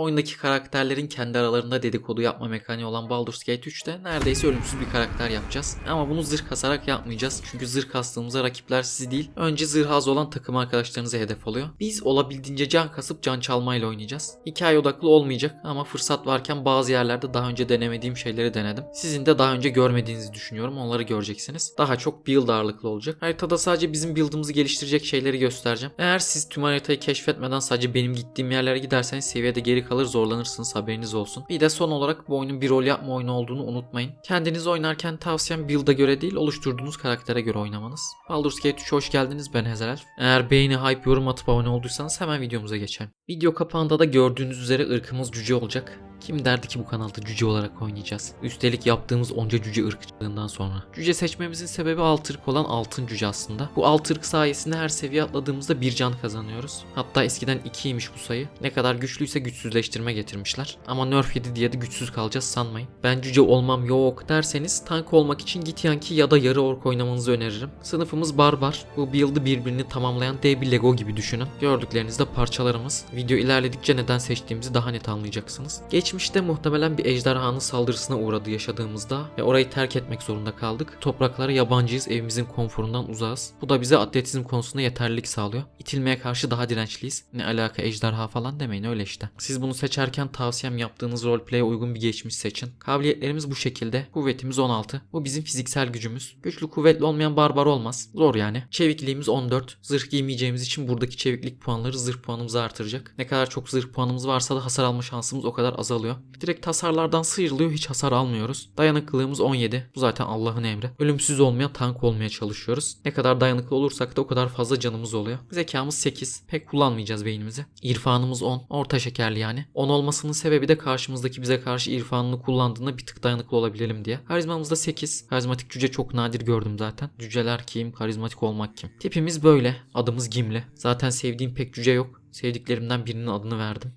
Oyundaki karakterlerin kendi aralarında dedikodu yapma mekaniği olan Baldur's Gate 3'te neredeyse ölümsüz bir karakter yapacağız. Ama bunu zırh kasarak yapmayacağız. Çünkü zırh kastığımızda rakipler sizi değil, önce zırh az olan takım arkadaşlarınızı hedef oluyor. Biz olabildiğince can kasıp can çalmayla oynayacağız. Hikaye odaklı olmayacak ama fırsat varken bazı yerlerde daha önce denemediğim şeyleri denedim. Sizin de daha önce görmediğinizi düşünüyorum. Onları göreceksiniz. Daha çok build ağırlıklı olacak. Haritada sadece bizim build'ımızı geliştirecek şeyleri göstereceğim. Eğer siz tüm haritayı keşfetmeden sadece benim gittiğim yerlere giderseniz seviyede geri kalır zorlanırsınız haberiniz olsun. Bir de son olarak bu oyunun bir rol yapma oyunu olduğunu unutmayın. Kendiniz oynarken tavsiyem build'a göre değil oluşturduğunuz karaktere göre oynamanız. Baldur's Gate 3 hoş geldiniz ben Hezelelf. Eğer beğeni, hype, yorum atıp abone olduysanız hemen videomuza geçelim. Video kapağında da gördüğünüz üzere ırkımız cüce olacak. Kim derdi ki bu kanalda cüce olarak oynayacağız? Üstelik yaptığımız onca cüce ırkçılığından sonra. Cüce seçmemizin sebebi alt ırk olan altın cüce aslında. Bu alt ırk sayesinde her seviye atladığımızda bir can kazanıyoruz. Hatta eskiden 2'ymiş bu sayı. Ne kadar güçlüyse güçsüzleştirme getirmişler. Ama nerf yedi diye de güçsüz kalacağız sanmayın. Ben cüce olmam yok derseniz tank olmak için git yanki ya da yarı ork oynamanızı öneririm. Sınıfımız barbar. Bu build'ı birbirini tamamlayan dev bir Lego gibi düşünün. Gördüklerinizde parçalarımız. Video ilerledikçe neden seçtiğimizi daha net anlayacaksınız. Geçmişte muhtemelen bir ejderhanın saldırısına uğradı yaşadığımızda ve orayı terk etmek zorunda kaldık. Topraklara yabancıyız, evimizin konforundan uzağız. Bu da bize atletizm konusunda yeterlilik sağlıyor. İtilmeye karşı daha dirençliyiz. Ne alaka ejderha falan demeyin öyle işte. Siz bunu seçerken tavsiyem yaptığınız roleplay'e uygun bir geçmiş seçin. Kabiliyetlerimiz bu şekilde. Kuvvetimiz 16. Bu bizim fiziksel gücümüz. Güçlü kuvvetli olmayan barbar olmaz. Zor yani. Çevikliğimiz 14. Zırh giymeyeceğimiz için buradaki çeviklik puanları zırh puanımızı artıracak. Ne kadar çok zırh puanımız varsa da hasar alma şansımız o kadar azalıyor. Direkt hasarlardan sıyrılıyor hiç hasar almıyoruz. Dayanıklılığımız 17. Bu zaten Allah'ın emri. Ölümsüz olmayan tank olmaya çalışıyoruz. Ne kadar dayanıklı olursak da o kadar fazla canımız oluyor. Zekamız 8. Pek kullanmayacağız beynimizi. İrfanımız 10. Orta şekerli yani. 10 olmasının sebebi de karşımızdaki bize karşı irfanını kullandığında bir tık dayanıklı olabilelim diye. Karizmamız da 8. Karizmatik cüce çok nadir gördüm zaten. Cüceler kim? Karizmatik olmak kim? Tipimiz böyle. Adımız Gimli. Zaten sevdiğim pek cüce yok. Sevdiklerimden birinin adını verdim.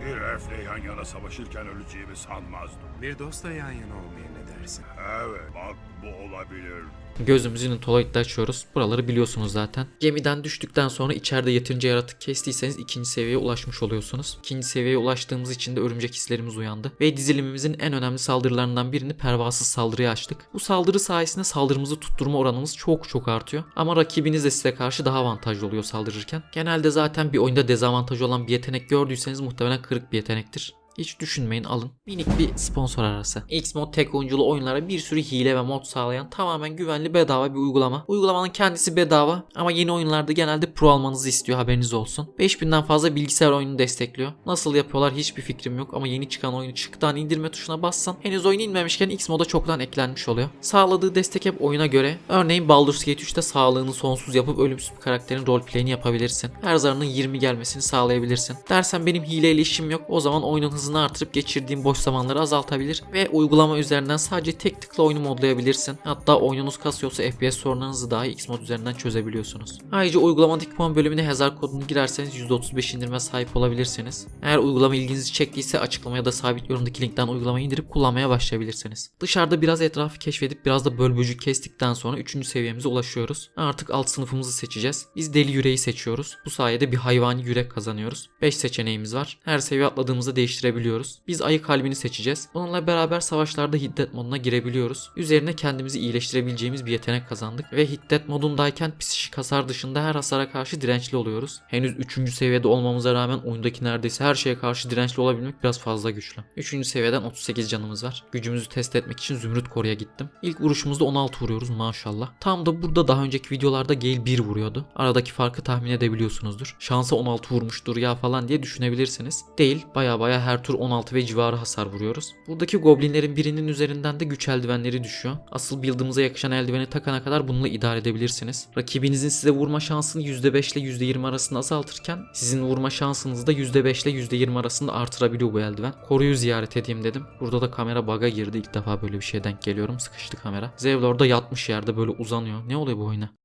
Bir elfle yan yana savaşırken öleceğimi sanmazdım. Bir dostla yan yana olmaya ne dersin? Evet, bak bu olabilir. Gözümüzün Toloid'de açıyoruz. Buraları biliyorsunuz zaten. Gemiden düştükten sonra içeride yeterince yaratık kestiyseniz ikinci seviyeye ulaşmış oluyorsunuz. İkinci seviyeye ulaştığımız için de örümcek hislerimiz uyandı. Ve dizilimimizin en önemli saldırılarından birini pervasız saldırıya açtık. Bu saldırı sayesinde saldırımızı tutturma oranımız çok çok artıyor. Ama rakibiniz de size karşı daha avantajlı oluyor saldırırken. Genelde zaten bir oyunda dezavantajı olan bir yetenek gördüyseniz muhtemelen kırık bir yetenektir. Hiç düşünmeyin alın. Minik bir sponsor arası. Xmod tek oyunculu oyunlara bir sürü hile ve mod sağlayan tamamen güvenli bedava bir uygulama. Uygulamanın kendisi bedava ama yeni oyunlarda genelde pro almanızı istiyor haberiniz olsun. 5000'den fazla bilgisayar oyunu destekliyor. Nasıl yapıyorlar hiçbir fikrim yok ama yeni çıkan oyunu çıktıdan indirme tuşuna bassan henüz oyun inmemişken Xmod'a çoktan eklenmiş oluyor. Sağladığı destek hep oyuna göre. Örneğin Baldur's Gate 3'te sağlığını sonsuz yapıp ölümsüz bir karakterin roleplay'ini yapabilirsin. Her zarının 20 gelmesini sağlayabilirsin. Dersen benim hileyle işim yok o zaman oyunun hızını artırıp geçirdiğin boş zamanları azaltabilir ve uygulama üzerinden sadece tek tıkla oyunu modlayabilirsin. Hatta oyununuz kasıyorsa FPS sorunlarınızı dahi Xmod üzerinden çözebiliyorsunuz. Ayrıca uygulamadaki puan bölümüne Hazard kodunu girerseniz %35 indirime sahip olabilirsiniz. Eğer uygulama ilginizi çektiyse açıklamaya da sabit yorumdaki linkten uygulamayı indirip kullanmaya başlayabilirsiniz. Dışarıda biraz etrafı keşfedip biraz da bölbücük kestikten sonra 3. seviyemize ulaşıyoruz. Artık alt sınıfımızı seçeceğiz. Biz deli yüreği seçiyoruz. Bu sayede bir hayvani yürek kazanıyoruz. 5 seçeneğimiz var. Her seviye atladığımızda değiştirebiliyoruz. Biz ayı kalbini seçeceğiz. Bununla beraber savaşlarda hiddet moduna girebiliyoruz. Üzerine kendimizi iyileştirebileceğimiz bir yetenek kazandık ve hiddet modundayken psikik hasar dışında her hasara karşı dirençli oluyoruz. Henüz 3. seviyede olmamıza rağmen oyundaki neredeyse her şeye karşı dirençli olabilmek biraz fazla güçlü. 3. seviyeden 38 canımız var. Gücümüzü test etmek için Zümrüt Koru'ya gittim. İlk vuruşumuzda 16 vuruyoruz maşallah. Tam da burada daha önceki videolarda Gale 1 vuruyordu. Aradaki farkı tahmin edebiliyorsunuzdur. Şansa 16 vurmuştur ya falan diye düşünebilirsiniz. Değil baya baya her tur 16 ve civarı hasar vuruyoruz. Buradaki goblinlerin birinin üzerinden de güç eldivenleri düşüyor. Asıl build'ımıza yakışan eldiveni takana kadar bununla idare edebilirsiniz. Rakibinizin size vurma şansını %5 ile %20 arasında azaltırken sizin vurma şansınızı da %5 ile %20 arasında artırabiliyor bu eldiven. Koruyu ziyaret edeyim dedim. Burada da kamera bug'a girdi. İlk defa böyle bir şeye denk geliyorum. Sıkıştı kamera. Zevlor da yatmış yerde böyle uzanıyor. Ne oluyor bu oyuna?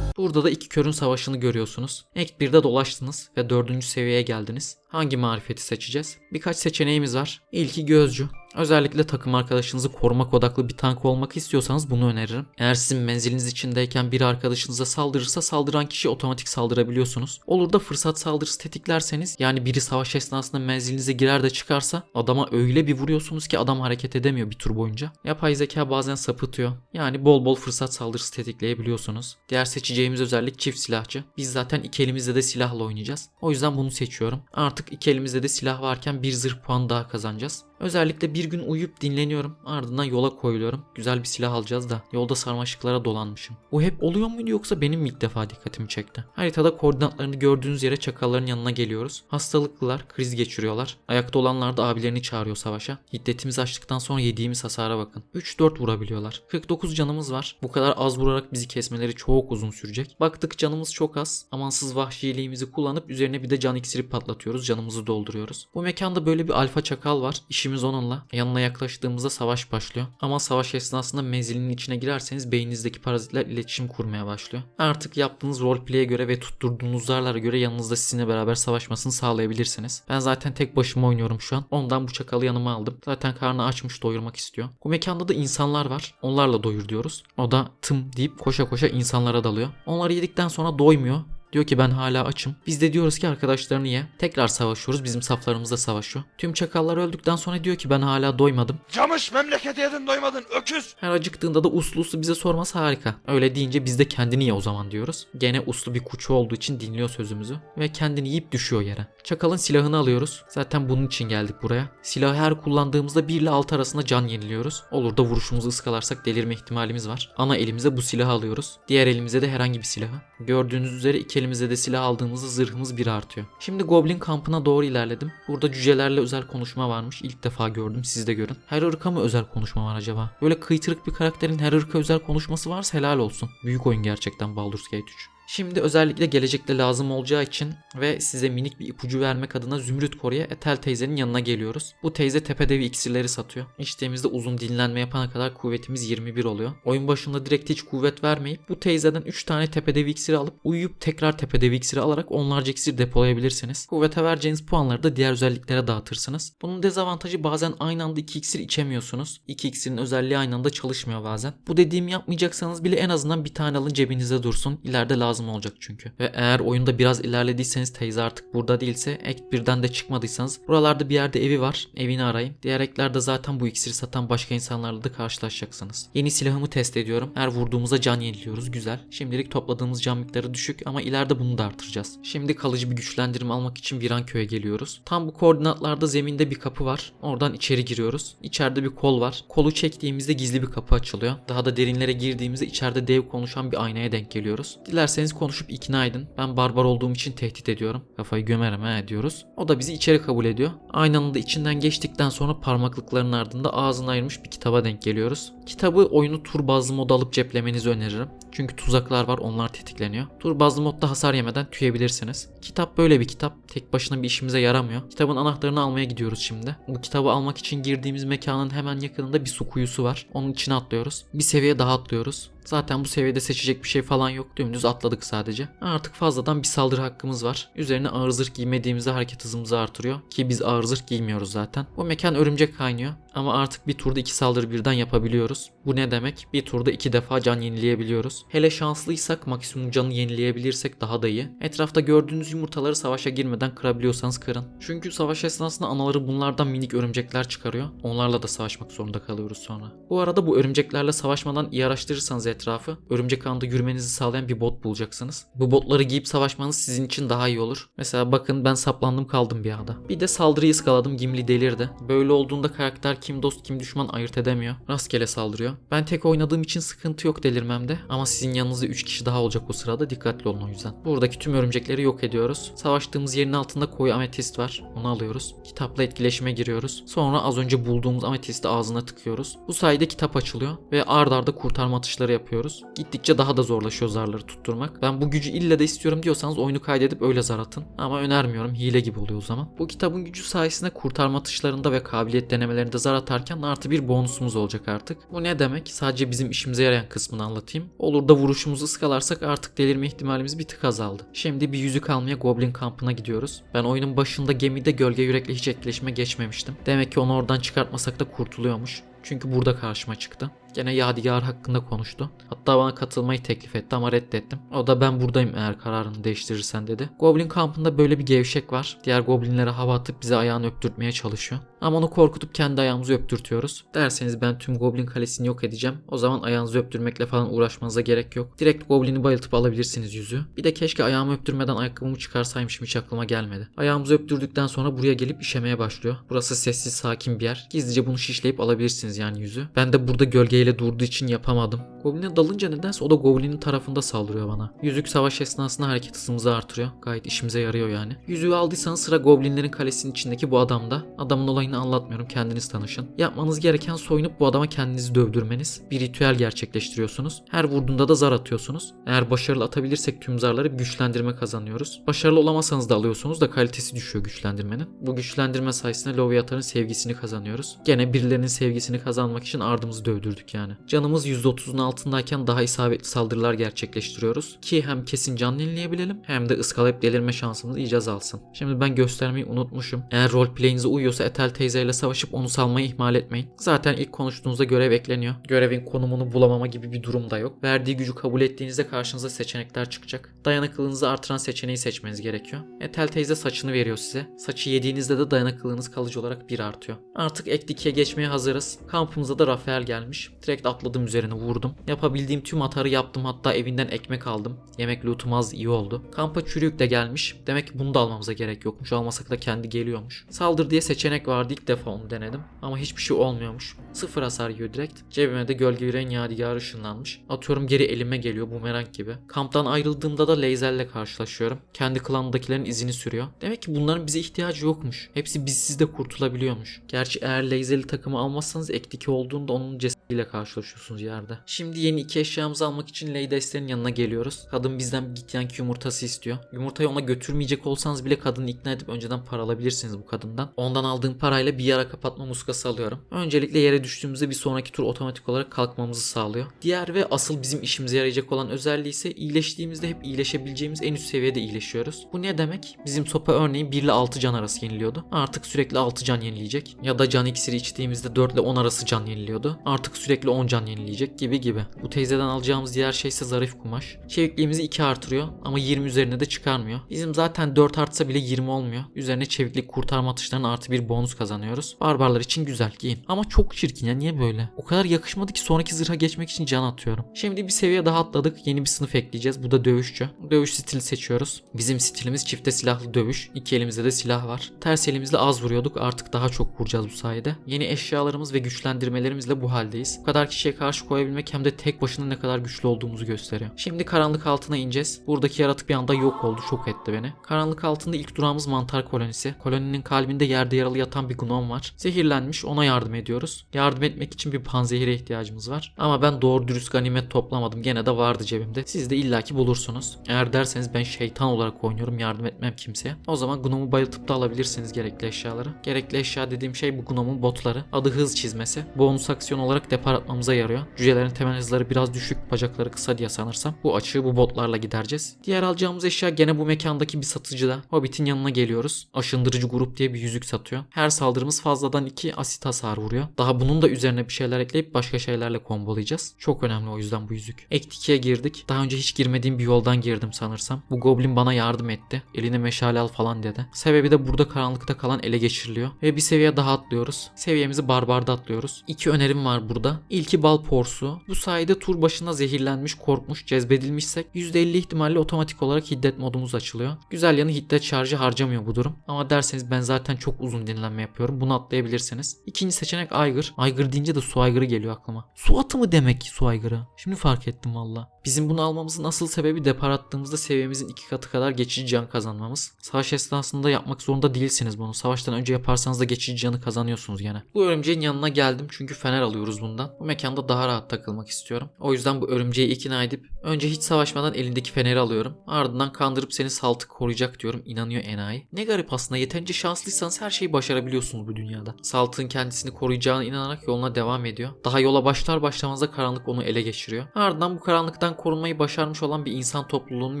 Burada da iki körün savaşını görüyorsunuz. Ek 1'de dolaştınız ve 4. seviyeye geldiniz. Hangi marifeti seçeceğiz? Birkaç seçeneğimiz var. İlki gözcü. Özellikle takım arkadaşınızı korumak odaklı bir tank olmak istiyorsanız bunu öneririm. Eğer sizin menziliniz içindeyken bir arkadaşınıza saldırırsa saldıran kişi otomatik saldırabiliyorsunuz. Olur da fırsat saldırısı tetiklerseniz yani biri savaş esnasında menzilinize girer de çıkarsa adama öyle bir vuruyorsunuz ki adam hareket edemiyor bir tur boyunca. Yapay zeka bazen sapıtıyor. Yani bol bol fırsat saldırısı tetikleyebiliyorsunuz. Diğer seçeceğimiz özellik çift silahçı. Biz zaten iki elimizde de silahla oynayacağız. O yüzden bunu seçiyorum. Artık iki elimizde de silah varken bir zırh puan daha kazanacağız. Özellikle bir gün uyuyup dinleniyorum. Ardından yola koyuluyorum. Güzel bir silah alacağız da yolda sarmaşıklara dolanmışım. Bu hep oluyor muydu yoksa benim mi ilk defa dikkatimi çekti? Haritada koordinatlarını gördüğünüz yere çakalların yanına geliyoruz. Hastalıklılar, kriz geçiriyorlar. Ayakta olanlar da abilerini çağırıyor savaşa. Hiddetimizi açtıktan sonra yediğimiz hasara bakın. 3-4 vurabiliyorlar. 49 canımız var. Bu kadar az vurarak bizi kesmeleri çok uzun sürecek. Baktık canımız çok az. Amansız vahşiliğimizi kullanıp üzerine bir de can iksiri patlatıyoruz. Canımızı dolduruyoruz. Bu mekanda böyle bir alfa çakal var. İşimiz onunla. Yanına yaklaştığımızda savaş başlıyor. Ama savaş esnasında menzilinin içine girerseniz beyninizdeki parazitler iletişim kurmaya başlıyor. Artık yaptığınız roleplay'e göre ve tutturduğunuz zarlara göre yanınızda sizinle beraber savaşmasını sağlayabilirsiniz. Ben zaten tek başıma oynuyorum şu an. Ondan bu çakalı yanıma aldım. Zaten karnı açmış doyurmak istiyor. Bu mekanda da insanlar var. Onlarla doyur diyoruz. O da tım deyip koşa koşa insanlara dalıyor. Onları yedikten sonra doymuyor. Diyor ki ben hala açım. Biz de diyoruz ki arkadaşlarını ye. Tekrar savaşıyoruz. Bizim saflarımızda savaşıyor. Tüm çakallar öldükten sonra diyor ki ben hala doymadım. Camış memlekete yedin doymadın öküz. Her acıktığında da uslu uslu bize sorması harika. Öyle deyince biz de kendini ye o zaman diyoruz. Gene uslu bir kuçu olduğu için dinliyor sözümüzü. Ve kendini yiyip düşüyor yere. Çakalın silahını alıyoruz. Zaten bunun için geldik buraya. Silahı her kullandığımızda 1 ile 6 arasında can yeniliyoruz. Olur da vuruşumuzu ıskalarsak delirme ihtimalimiz var. Ana elimize bu silahı alıyoruz. Diğer elimize de herhangi bir silahı. Gördüğünüz üzere iki elimize de silah aldığımızda zırhımız bir artıyor. Şimdi Goblin kampına doğru ilerledim. Burada cücelerle özel konuşma varmış. İlk defa gördüm. Siz de görün. Her ırka mı özel konuşma var acaba? Böyle kıytırık bir karakterin her ırka özel konuşması varsa helal olsun. Büyük oyun gerçekten Baldur's Gate 3. Şimdi özellikle gelecekte lazım olacağı için ve size minik bir ipucu vermek adına Zümrüt Koru'ya Etel teyzenin yanına geliyoruz. Bu teyze tepedevi iksirleri satıyor. İçtiğimizde uzun dinlenme yapana kadar kuvvetimiz 21 oluyor. Oyun başında direkt hiç kuvvet vermeyip bu teyzeden 3 tane tepedevi iksiri alıp uyuyup tekrar tepedevi iksiri alarak onlarca iksir depolayabilirsiniz. Kuvvete vereceğiniz puanları da diğer özelliklere dağıtırsınız. Bunun dezavantajı bazen aynı anda 2 iksir içemiyorsunuz. 2 iksirin özelliği aynı anda çalışmıyor bazen. Bu dediğimi yapmayacaksanız bile en azından bir tane alın cebinizde dursun. İleride lazım olacak çünkü. Ve eğer oyunda biraz ilerlediyseniz teyze artık burada değilse ek birden de çıkmadıysanız buralarda bir yerde evi var. Evini arayın. Diğer eklerde zaten bu iksiri satan başka insanlarla da karşılaşacaksınız. Yeni silahımı test ediyorum. Her vurduğumuzda can yeniliyoruz. Güzel. Şimdilik topladığımız can miktarı düşük ama ileride bunu da artıracağız. Şimdi kalıcı bir güçlendirme almak için Viranköy'e geliyoruz. Tam bu koordinatlarda zeminde bir kapı var. Oradan içeri giriyoruz. İçeride bir kol var. Kolu çektiğimizde gizli bir kapı açılıyor. Daha da derinlere girdiğimizde içeride dev konuşan bir aynaya denk geliyoruz. Dilerseniz konuşup ikna edin. Ben barbar olduğum için tehdit ediyorum. Kafayı gömerim he diyoruz. O da bizi içeri kabul ediyor. Aynanın da içinden geçtikten sonra parmaklıkların ardında ağzını ayırmış bir kitaba denk geliyoruz. Kitabı oyunu tur bazlı mod alıp ceplemenizi öneririm. Çünkü tuzaklar var onlar tetikleniyor. Tur bazlı modda hasar yemeden tüyebilirsiniz. Kitap böyle bir kitap. Tek başına bir işimize yaramıyor. Kitabın anahtarını almaya gidiyoruz şimdi. Bu kitabı almak için girdiğimiz mekanın hemen yakınında bir su kuyusu var. Onun içine atlıyoruz. Bir seviye daha atlıyoruz. Zaten bu seviyede seçecek bir şey falan yok. Dümdüz atladık sadece. Artık fazladan bir saldırı hakkımız var. Üzerine ağır zırh giymediğimizde hareket hızımızı artırıyor. Ki biz ağır zırh giymiyoruz zaten. Bu mekan örümcek kaynıyor. Ama artık bir turda iki saldırı birden yapabiliyoruz. Bu ne demek? Bir turda iki defa can yenileyebiliyoruz. Hele şanslıysak maksimum canı yenileyebilirsek daha da iyi. Etrafta gördüğünüz yumurtaları savaşa girmeden kırabiliyorsanız kırın. Çünkü savaş esnasında anaları bunlardan minik örümcekler çıkarıyor. Onlarla da savaşmak zorunda kalıyoruz sonra. Bu arada bu örümceklerle savaşmadan iyi araştırırsanız etrafı örümcek ağında yürümenizi sağlayan bir bot bulacaksınız. Bu botları giyip savaşmanız sizin için daha iyi olur. Mesela bakın ben saplandım kaldım bir ağda. Bir de saldırıyı ıskaladım Gimli delirdi. Böyle olduğunda karakter kim dost kim düşman ayırt edemiyor. Rastgele saldırıyor. Ben tek oynadığım için sıkıntı yok delirmemde. Ama sizin yanınızda 3 kişi daha olacak o sırada dikkatli olun o yüzden. Buradaki tüm örümcekleri yok ediyoruz. Savaştığımız yerin altında koyu ametist var. Onu alıyoruz. Kitapla etkileşime giriyoruz. Sonra az önce bulduğumuz ametisti ağzına tıkıyoruz. Bu sayede kitap açılıyor ve ard arda kurtarma atışları yapıyoruz yapıyoruz. Gittikçe daha da zorlaşıyor zarları tutturmak. Ben bu gücü ille de istiyorum diyorsanız oyunu kaydedip öyle zar atın. Ama önermiyorum hile gibi oluyor o zaman. Bu kitabın gücü sayesinde kurtarma atışlarında ve kabiliyet denemelerinde zar atarken artı bir bonusumuz olacak artık. Bu ne demek? Sadece bizim işimize yarayan kısmını anlatayım. Olur da vuruşumuzu ıskalarsak artık delirme ihtimalimiz bir tık azaldı. Şimdi bir yüzük almaya Goblin kampına gidiyoruz. Ben oyunun başında gemide gölge yürekle hiç etkileşime geçmemiştim. Demek ki onu oradan çıkartmasak da kurtuluyormuş. Çünkü burada karşıma çıktı. Gene Yadigar hakkında konuştu. Hatta bana katılmayı teklif etti ama reddettim. O da ben buradayım eğer kararını değiştirirsen dedi. Goblin kampında böyle bir gevşek var. Diğer goblinlere hava atıp bize ayağını öptürtmeye çalışıyor. Ama onu korkutup kendi ayağımızı öptürtüyoruz. Derseniz ben tüm goblin kalesini yok edeceğim. O zaman ayağınızı öptürmekle falan uğraşmanıza gerek yok. Direkt goblini bayıltıp alabilirsiniz yüzüğü. Bir de keşke ayağımı öptürmeden ayakkabımı çıkarsaymışım hiç aklıma gelmedi. Ayağımızı öptürdükten sonra buraya gelip işemeye başlıyor. Burası sessiz sakin bir yer. Gizlice bunu şişleyip alabilirsiniz yani yüzüğü. Ben de burada gölgeyle durduğu için yapamadım. Goblin'e dalınca nedense o da Goblin'in tarafında saldırıyor bana. Yüzük savaş esnasında hareket hızımızı artırıyor. Gayet işimize yarıyor yani. Yüzüğü aldıysanız sıra Goblinlerin kalesinin içindeki bu adamda. Adamın olayını anlatmıyorum kendiniz tanışın. Yapmanız gereken soyunup bu adama kendinizi dövdürmeniz. Bir ritüel gerçekleştiriyorsunuz. Her vurduğunda da zar atıyorsunuz. Eğer başarılı atabilirsek tüm zarları güçlendirme kazanıyoruz. Başarılı olamazsanız da alıyorsunuz da kalitesi düşüyor güçlendirmenin. Bu güçlendirme sayesinde Loviatar'ın sevgisini kazanıyoruz. Gene birilerinin sevgisini kazanmak için ardımızı dövdürdük yani. Canımız %30'un altındayken daha isabetli saldırılar gerçekleştiriyoruz. Ki hem kesin can yenileyebilelim hem de ıskalayıp delirme şansımız iyice azalsın. Şimdi ben göstermeyi unutmuşum. Eğer roleplay'inize uyuyorsa Etel teyzeyle savaşıp onu salmayı ihmal etmeyin. Zaten ilk konuştuğunuzda görev ekleniyor. Görevin konumunu bulamama gibi bir durum da yok. Verdiği gücü kabul ettiğinizde karşınıza seçenekler çıkacak. Dayanıklılığınızı artıran seçeneği seçmeniz gerekiyor. Etel teyze saçını veriyor size. Saçı yediğinizde de dayanıklılığınız kalıcı olarak bir artıyor. Artık ek dikiye geçmeye hazırız. Kampımıza da Rafael gelmiş. Direkt atladım üzerine vurdum. Yapabildiğim tüm atarı yaptım hatta evinden ekmek aldım. Yemek lootum az iyi oldu. Kampa çürük de gelmiş. Demek ki bunu da almamıza gerek yokmuş. Almasak da kendi geliyormuş. Saldır diye seçenek vardı ilk defa onu denedim. Ama hiçbir şey olmuyormuş. Sıfır hasar yiyor direkt. Cebime de gölge yüreğin yadigarı ışınlanmış. Atıyorum geri elime geliyor bumerang gibi. Kamptan ayrıldığımda da Leyzel'le karşılaşıyorum. Kendi klandakilerin izini sürüyor. Demek ki bunların bize ihtiyacı yokmuş. Hepsi bizsiz de kurtulabiliyormuş. Gerçi eğer Leyzel'i takımı almazsanız ektiki olduğunda onun cesediyle karşılaşıyorsunuz yerde. Şimdi yeni iki eşyamızı almak için Lady Esther'in yanına geliyoruz. Kadın bizden bir git yanki yumurtası istiyor. Yumurtayı ona götürmeyecek olsanız bile kadını ikna edip önceden para alabilirsiniz bu kadından. Ondan aldığım parayla bir yara kapatma muskası alıyorum. Öncelikle yere düştüğümüzde bir sonraki tur otomatik olarak kalkmamızı sağlıyor. Diğer ve asıl bizim işimize yarayacak olan özelliği ise iyileştiğimizde hep iyileşebileceğimiz en üst seviyede iyileşiyoruz. Bu ne demek? Bizim sopa örneğin 1 ile 6 can arası yeniliyordu. Artık sürekli 6 can yenileyecek. Ya da can iksiri içtiğimizde 4 ile 10 arası can yeniliyordu. Artık sürekli 10 can yenileyecek gibi gibi. Bu teyzeden alacağımız diğer şey ise zarif kumaş. Çevikliğimizi 2 artırıyor ama 20 üzerine de çıkarmıyor. Bizim zaten 4 artsa bile 20 olmuyor. Üzerine çeviklik kurtarma atışlarının artı bir bonus kazanıyoruz. Barbarlar için güzel giyin. Ama çok çirkin ya niye böyle? O kadar yakışmadı ki sonraki zırha geçmek için can atıyorum. Şimdi bir seviye daha atladık. Yeni bir sınıf ekleyeceğiz. Bu da dövüşçü. Dövüş stili seçiyoruz. Bizim stilimiz çifte silahlı dövüş. İki elimizde de silah var. Ters elimizle az vuruyorduk. Artık daha çok vuracağız bu sayede. Yeni eşyalarımız ve güçlendirmelerimizle bu haldeyiz. Bu kadar kişiye karşı koyabilmek hem de tek başına ne kadar güçlü olduğumuzu gösteriyor. Şimdi karanlık altına ineceğiz. Buradaki yaratık bir anda yok oldu. Şok etti beni. Karanlık altında ilk durağımız mantar kolonisi. Koloninin kalbinde yerde yaralı yatan bir gnom var. Zehirlenmiş ona yardım ediyoruz. Yardım etmek için bir panzehire ihtiyacımız var. Ama ben doğru dürüst ganimet toplamadım. Gene de vardı cebimde. Siz de illaki bulursunuz. Eğer derseniz ben şeytan olarak oynuyorum yardım etmem kimseye. O zaman gnomu bayıltıp da alabilirsiniz gerekli eşyaları. Gerekli eşya dediğim şey bu gnomun botları. Adı hız çizmesi. Bonus aksiyon olarak depar atmamıza yarıyor. Cücelerin temel hızları biraz düşük, bacakları kısa diye sanırsam. Bu açığı bu botlarla gidereceğiz. Diğer alacağımız eşya gene bu mekandaki bir satıcıda. Hobbit'in yanına geliyoruz. Aşındırıcı grup diye bir yüzük satıyor. Her saldırımız fazladan 2 asit hasar vuruyor. Daha bunun da üzerine bir şeyler ekleyip başka şeylerle kombolayacağız. Çok önemli o yüzden bu yüzük. Ek 2'ye girdik. Daha önce hiç girmediğim bir yoldan girdim sanırsam. Bu goblin bana yardım etti. Eline meşale al falan dedi. Sebebi de burada karanlıkta kalan ele geçiriliyor. Ve bir seviye daha atlıyoruz. Seviyemizi barbarda atlıyoruz. İki önerim var burada. İlki bal porsu. Bu sayede tur başına zehirlenmiş, korkmuş, cezbedilmişsek %50 ihtimalle otomatik olarak hiddet modumuz açılıyor. Güzel yanı hiddet şarjı harcamıyor bu durum. Ama derseniz ben zaten çok uzun dinlenme yapıyorum. Bunu atlayabilirsiniz. İkinci seçenek aygır. Aygır deyince de su aygırı geliyor aklıma. Su atı mı demek su aygırı? Şimdi fark ettim valla. Bizim bunu almamızın asıl sebebi depar attığımızda seviyemizin iki katı kadar geçici can kazanmamız. Savaş esnasında yapmak zorunda değilsiniz bunu. Savaştan önce yaparsanız da geçici canı kazanıyorsunuz gene. Bu örümceğin yanına geldim çünkü fener alıyoruz bundan. Bu mekanda daha rahat takılmak istiyorum. O yüzden bu örümceği ikna edip önce hiç savaşmadan elindeki feneri alıyorum. Ardından kandırıp seni saltık koruyacak diyorum. İnanıyor enayi. Ne garip aslında yeterince şanslıysanız her şeyi başarabiliyorsunuz bu dünyada. Saltığın kendisini koruyacağına inanarak yoluna devam ediyor. Daha yola başlar başlamaz da karanlık onu ele geçiriyor. Ardından bu karanlıktan korunmayı başarmış olan bir insan topluluğunun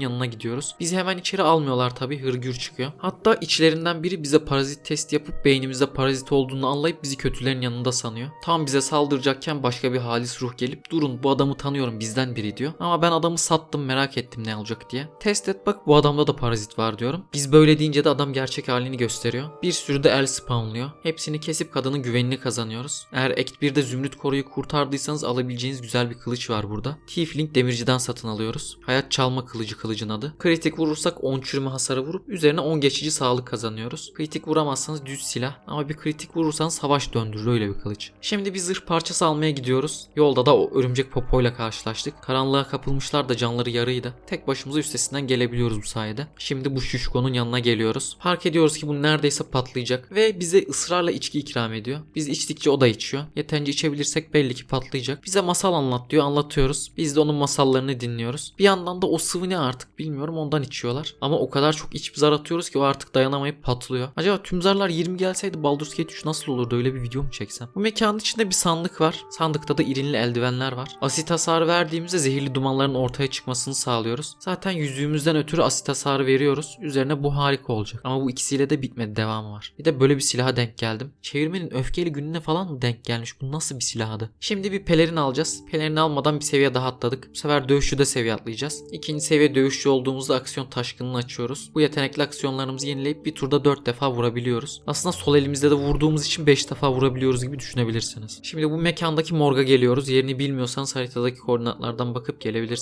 yanına gidiyoruz. Bizi hemen içeri almıyorlar tabi hırgür çıkıyor. Hatta içlerinden biri bize parazit testi yapıp beynimizde parazit olduğunu anlayıp bizi kötülerin yanında sanıyor. Tam bize saldıracakken başka bir halis ruh gelip durun bu adamı tanıyorum bizden biri diyor. Ama ben adamı sattım merak ettim ne olacak diye. Test et bak bu adamda da parazit var diyorum. Biz böyle deyince de adam gerçek halini gösteriyor. Bir sürü de el spawnlıyor. Hepsini kesip kadının güvenini kazanıyoruz. Eğer Act 1'de Zümrüt Koru'yu kurtardıysanız alabileceğiniz güzel bir kılıç var burada. Tiefling demirciden satın alıyoruz. Hayat çalma kılıcı kılıcın adı. Kritik vurursak 10 çürüme hasarı vurup üzerine 10 geçici sağlık kazanıyoruz. Kritik vuramazsanız düz silah ama bir kritik vurursanız savaş döndürür öyle bir kılıç. Şimdi bir zırh parçası almaya gidiyoruz. Yolda da o örümcek popoyla karşılaştık. Karanlığa kapılmışlar da canları yarıydı. Tek başımıza üstesinden gelebiliyoruz bu sayede. Şimdi bu şişkonun yanına geliyoruz. Fark ediyoruz ki bu neredeyse patlayacak ve bize ısrarla içki ikram ediyor. Biz içtikçe o da içiyor. Yeterince içebilirsek belli ki patlayacak. Bize masal anlat diyor anlatıyoruz. Biz de onun masallarını dinliyoruz. Bir yandan da o sıvı ne artık bilmiyorum ondan içiyorlar. Ama o kadar çok içip zar atıyoruz ki o artık dayanamayıp patlıyor. Acaba tüm zarlar 20 gelseydi Baldur's Gate 3 nasıl olurdu öyle bir video mu çeksem? Bu mekanın içinde bir sandık var. Sandıkta da irinli eldivenler var. Asit hasarı verdiğimizde zehirli dumanların ortaya çıkmasını sağlıyoruz. Zaten yüzüğümüzden ötürü asit hasarı veriyoruz. Üzerine bu harika olacak. Ama bu ikisiyle de bitmedi devamı var. Bir de böyle bir silaha denk geldim. Çevirmenin öfkeli gününe falan mı denk gelmiş? Bu nasıl bir silahdı? Şimdi bir pelerin alacağız. Pelerini almadan bir seviye daha atladık. Bu sefer dövüşçü de seviye atlayacağız. İkinci seviye dövüşçü olduğumuzda aksiyon taşkınını açıyoruz. Bu yetenekli aksiyonlarımızı yenileyip bir turda 4 defa vurabiliyoruz. Aslında sol elimizde de vurduğumuz için 5 defa vurabiliyoruz gibi düşünebilirsiniz. Şimdi bu mekandaki morga geliyoruz. Yerini bilmiyorsanız haritadaki koordinatlardan bakıp gelebilirsiniz.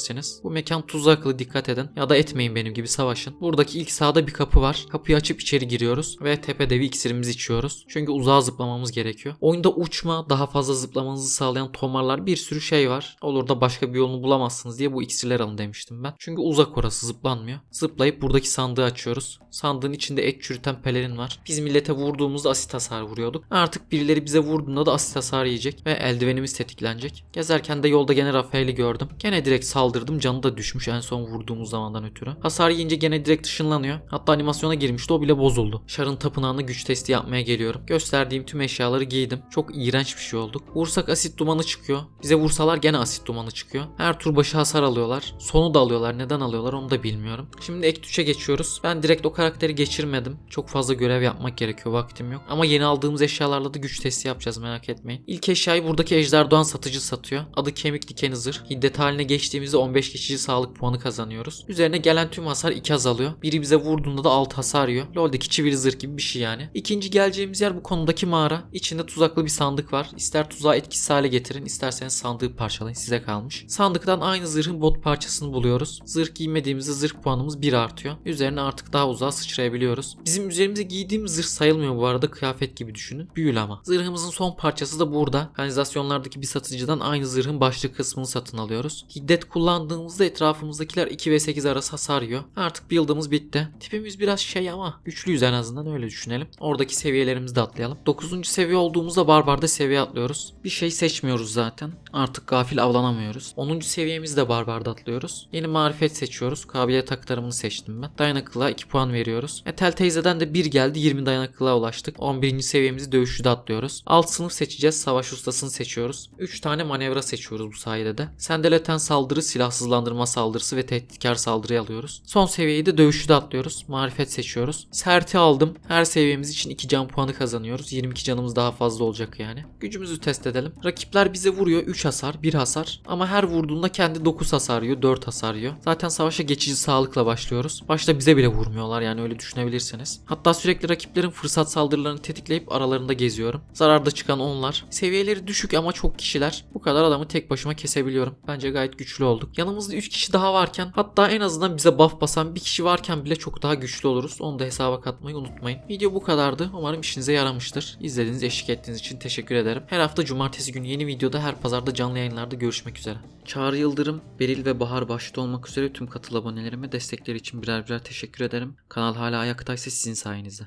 Bu mekan tuzaklı dikkat edin. Ya da etmeyin benim gibi savaşın. Buradaki ilk sağda bir kapı var. Kapıyı açıp içeri giriyoruz ve tepede bir iksirimizi içiyoruz. Çünkü uzağa zıplamamız gerekiyor. Oyunda uçma, daha fazla zıplamanızı sağlayan tomarlar bir sürü şey var. Olur da başka bir yolunu bulamazsınız diye bu iksirler alın demiştim ben. Çünkü uzak orası zıplanmıyor. Zıplayıp buradaki sandığı açıyoruz. Sandığın içinde et çürüten pelerin var. Biz millete vurduğumuzda asit hasar vuruyorduk. Artık birileri bize vurduğunda da asit hasar yiyecek ve eldivenimiz tetiklenecek. Gezerken de yolda gene Rafael'i gördüm. Gene direkt saldırdım. Canı da düşmüş en son vurduğumuz zamandan ötürü. Hasar yiyince gene direkt ışınlanıyor. Hatta animasyona girmişti o bile bozuldu. Şar'ın tapınağına güç testi yapmaya geliyorum. Gösterdiğim tüm eşyaları giydim. Çok iğrenç bir şey olduk. Vursak asit dumanı çıkıyor. Bize vursalar gene asit dumanı çıkıyor. Her tur başı hasar alıyorlar. Sonu da alıyorlar. Neden alıyorlar onu da bilmiyorum. Şimdi ek 3'e geçiyoruz. Ben direkt o karakteri geçirmedim. Çok fazla görev yapmak gerekiyor. Vaktim yok. Ama yeni aldığımız eşyalarla da güç testi yapacağız merak etmeyin. İlk eşyayı buradaki Ejder Doğan satıcı satıyor. Adı kemik dikeni zırh. Hiddet haline geçtiğimizde 15 geçici sağlık puanı kazanıyoruz. Üzerine gelen tüm hasar 2 azalıyor. Biri bize vurduğunda da 6 hasar yiyor. LoL'deki çivili zırh gibi bir şey yani. İkinci geleceğimiz yer bu konudaki mağara. İçinde tuzaklı bir sandık var. İster tuzağı etkisiz hale getirin, isterseniz sandığı parçalayın. Size kalmış. Sandıktan aynı zırhın bot parçasını buluyoruz. Zırh giymediğimizde zırh puanımız 1 artıyor. Üzerine artık daha uzağa sıçrayabiliyoruz. Bizim üzerimize giydiğimiz zırh sayılmıyor bu arada. Kıyafet gibi düşünün. Büyül ama. Zırhımızın son parçası da burada. Kanalizasyonlardaki bir satıcıdan aynı zırhın başlık kısmını satın alıyoruz. Hiddet kullandığımızda etrafımızdakiler 2 ve 8 arası hasar. Artık build'ımız bitti. Tipimiz biraz şey ama güçlüyüz en azından öyle düşünelim. Oradaki seviyelerimizi de atlayalım. 9. seviye olduğumuzda barbarda seviye atlıyoruz. Bir şey seçmiyoruz zaten. Artık gafil avlanamıyoruz. 10. seviyemizi de barbarda atlıyoruz. Yeni marifet seçiyoruz. Kabiliyet aktarımını seçtim ben. Dayanıklılığa 2 puan veriyoruz. Etel teyzeden de 1 geldi. 20 dayanıklılığa ulaştık. 11. seviyemizi dövüşçüde atlıyoruz. Alt sınıf seçeceğiz. Savaş ustasını seçiyoruz. 3 tane manevra seçiyoruz bu sayede de. Sendeleten saldırı, silahsızlandırma saldırısı ve tehditkar saldırıyı alıyoruz. Son seviyeyi de dövüşçüde atlıyoruz. Marifet seçiyoruz. Serti aldım. Her seviyemiz için 2 can puanı kazanıyoruz. 22 canımız daha fazla olacak yani. Gücümüzü test edelim. Rakipler bize vuruyor 3 hasar, 1 hasar. Ama her vurduğunda kendi 9 hasar yiyor, 4 hasar yiyor. Zaten savaşa geçici sağlıkla başlıyoruz. Başta bize bile vurmuyorlar yani öyle düşünebilirsiniz. Hatta sürekli rakiplerin fırsat saldırılarını tetikleyip aralarında geziyorum. Zararda çıkan onlar. Seviyeleri düşük ama çok kişiler. Bu kadar adamı tek başıma kesebiliyorum. Bence gayet güçlü olduk. Yanımızda 3 kişi daha varken hatta en azından bize buff basan bir kişi varken bile çok daha güçlü oluruz. Onu da hesaba katmayı unutmayın. Video bu kadardı. Umarım işinize yaramıştır. İzlediğiniz, eşlik ettiğiniz için teşekkür ederim. Her hafta cumartesi günü yeni videoda her pazarda canlı yayınlarda görüşmek üzere. Çağrı Yıldırım, Beril ve Bahar başta olmak üzere tüm katıl abonelerime destekleri için birer birer teşekkür ederim. Kanal hala ayaktaysa sizin sayenizde.